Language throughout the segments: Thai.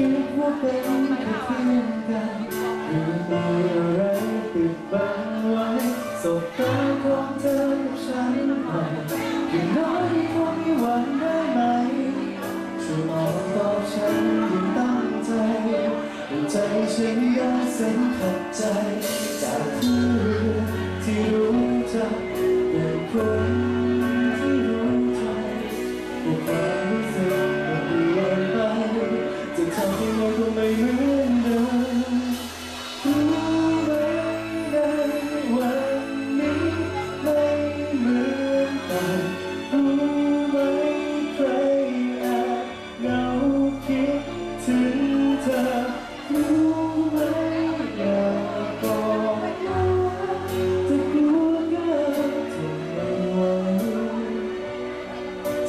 คิดว่าเป็นแค่เพียงกันคือมีอะไรปิดบังไว้ศพตาของเธอกับฉันหม่อย่างน้อยที่คงมีหวังได้ไหมช่วยมองต่อฉันยิ่งตั้งใจใจฉันยังเส้นขัดใจ จากเพื่อนที่รู้จักเป็นคนที่รู้ใจ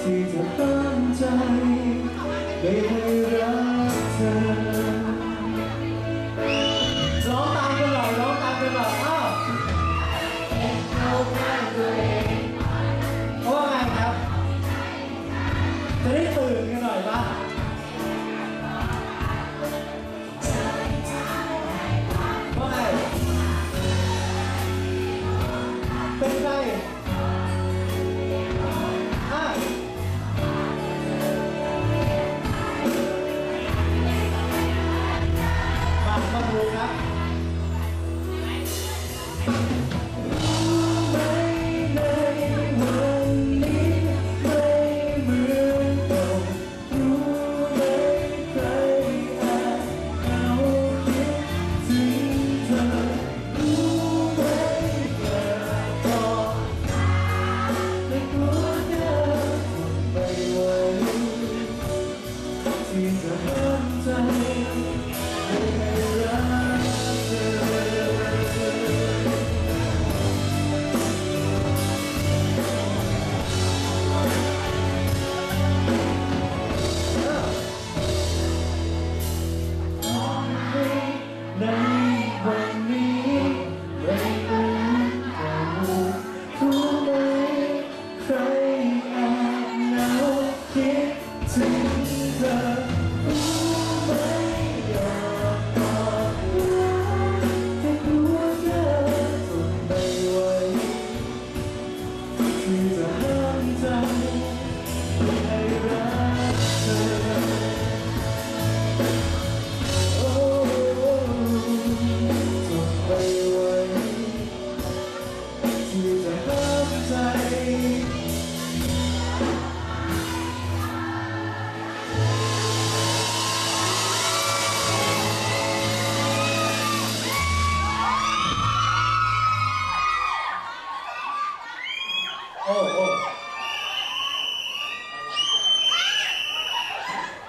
试着安静离去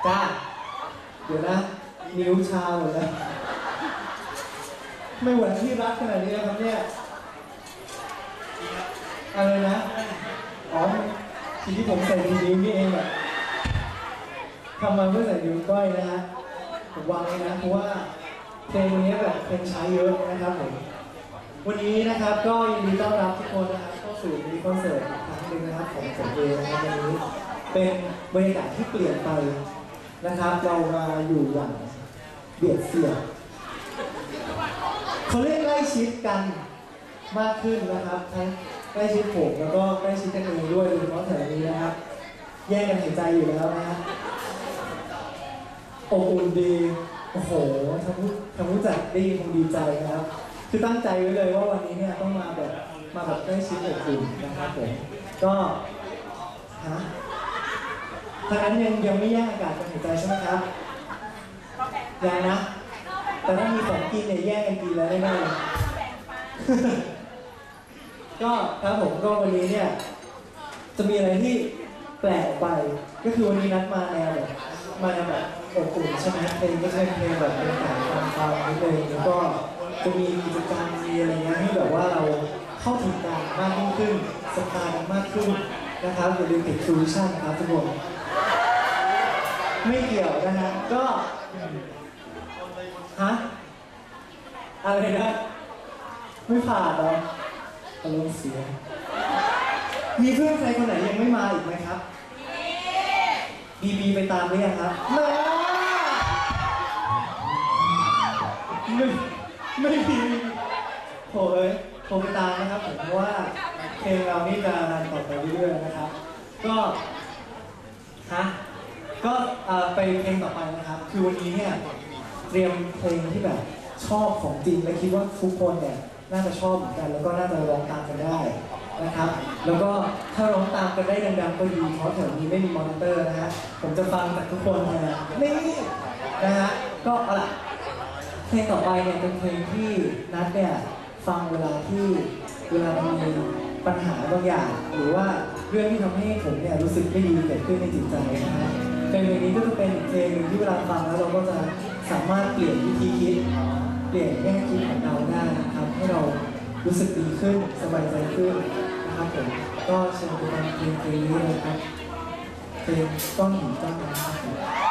จ้า เดี๋ยวนะ นิ้วชาหมดแล้ว ไม่เหมือนที่รักขนาดนี้นะครับเนี่ยอะไรนะ อ๋อสิ่งที่ผมใส่ในนิ้วนี่เองอะทำมาเพื่อใส่นิ้วก้อยนะฮะ ผมวางไว้นะเพราะว่าเพลงนี้แบบเพลงใช้เยอะนะครับผม วันนี้นะครับก็ยินดีต้อนรับทุกคนนะครับเข้าสู่มินิคอนเสิร์ตอีกครั้งหนึ่งนะครับของผมเองนะครับวันนี้เป็นบรรยากาศที่เปลี่ยนไป นะครับเรามาอยู่อย่างเบียดเสียดเขาเรียกใกล้ชิดกันมากขึ้นนะครับทั้งใกล้ชิดผมแล้วก็ใกล้ชิดกันเองด้วยโดยเฉพาะแถวนี้นะครับ แย่งกันหายใจอยู่แล้วนะฮะอบอุ่นดีโอ้โหทางผู้ทางผู้จัดได้ยินคงดีใจนะครับ คือตั้งใจไว้เลยว่าวันนี้เนี่ยต้องมาแบบมาแบบใกล้ชิดอบอุ่นนะครับผมก็ฮะ ทางนั้นยังยังไม่แย่อากาศกันหายใจใช่ไหมครับยังนะ แต่ถ้ามีของกินเนี่ยแย่กันกินแล้วแน่ๆเลยก็ครับผมก็วันนี้เนี่ย จะมีอะไรที่แปลกไป ก็คือวันนี้นัดมาแนวแบบมาแนวแบบอบอุ่นใช่ไหมเพลงก็จะเป็นเพลงแบบบรรยากาศฟังฟังนิดนึงแล้วก็จะมีกิจกรรมมีอะไรเงี้ยให้แบบว่าเราเข้าถึงกันมากยิ่งขึ้นสไตล์มากขึ้นนะครับอย่าลืมติดทูวิชั่นครับทุกคน ไม่เกี่ยวนะฮะก็ฮะอะไรนะไม่ผ่านเหรออารมณ์เสีย มีเพื่อนใครคนไหนยังไม่มาอีกไหมครับบีบีไปตามหรือยังครับมาไม่ไม่มีโถเอ้ยโทรไปตามนะครับผมเพราะว่าเพลงเรานี่จะรันต่อไปเรื่อยๆนะครับ ก็ฮะ ก็เอ่อไปเพลงต่อไปนะครับ คือวันนี้เนี่ยเตรียมเพลงที่แบบชอบของจริงและคิดว่าทุกคนเนี่ยน่าจะชอบเหมือนกัน แล้วก็น่าจะร้องตามกันได้นะครับ แล้วก็ถ้าร้องตามกันได้ดังๆก็ดีเพราะแถวนี้ไม่มีมอนิเตอร์นะฮะผมจะฟังจากทุกคนนะฮะนี่นะฮะก็เอาล่ะเพลงต่อไปเนี่ยเป็นเพลงที่นัดเนี่ยฟังเวลาที่เวลามันมีปัญหาบางอย่าง หรือว่าเรื่องที่ทำให้ผมเนี่ยรู้สึกไม่ดีเกิดขึ้นในจิตใจนะฮะ เพลงนี้ก็จะเป็นเพลงหนึ่งที่เวลาฟังแล้วเราก็จะสามารถเปลี่ยนวิธีคิด เปลี่ยนแง่คิดของเราได้นะครับ ให้เรารู้สึกดีขึ้นสบายใจขึ้นนะครับผมก็เชิญไปฟังเพลงเพลงนี้เลยครับเพลงก้องหินก้องน้ำครับ